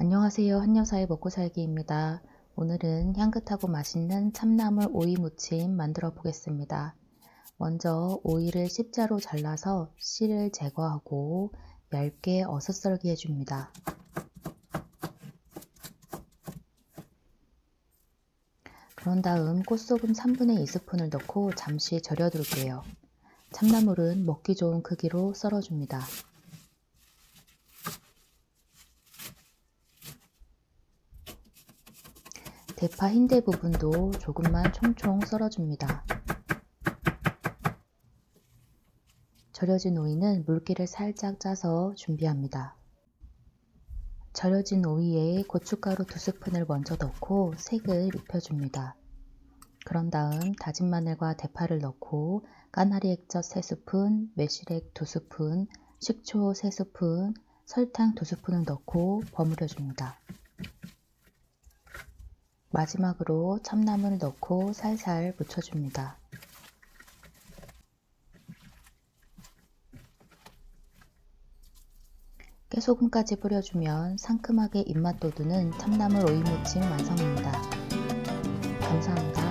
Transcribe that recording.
안녕하세요. 한여사의 먹고살기입니다. 오늘은 향긋하고 맛있는 참나물 오이 무침 만들어 보겠습니다. 먼저 오이를 십자로 잘라서 씨를 제거하고 얇게 어슷썰기 해줍니다. 그런 다음 꽃소금 3분의 2스푼을 넣고 잠시 절여둘게요. 참나물은 먹기 좋은 크기로 썰어줍니다. 대파 흰대 부분도 조금만 총총 썰어줍니다. 절여진 오이는 물기를 살짝 짜서 준비합니다. 절여진 오이에 고춧가루 2스푼을 먼저 넣고 색을 입혀줍니다. 그런 다음 다진 마늘과 대파를 넣고 까나리 액젓 3스푼, 매실액 2스푼, 식초 3스푼, 설탕 2스푼을 넣고 버무려 줍니다. 마지막으로 참나물을 넣고 살살 묻혀줍니다. 깨소금까지 뿌려주면 상큼하게 입맛 돋우는 참나물 오이무침 완성입니다. 감사합니다.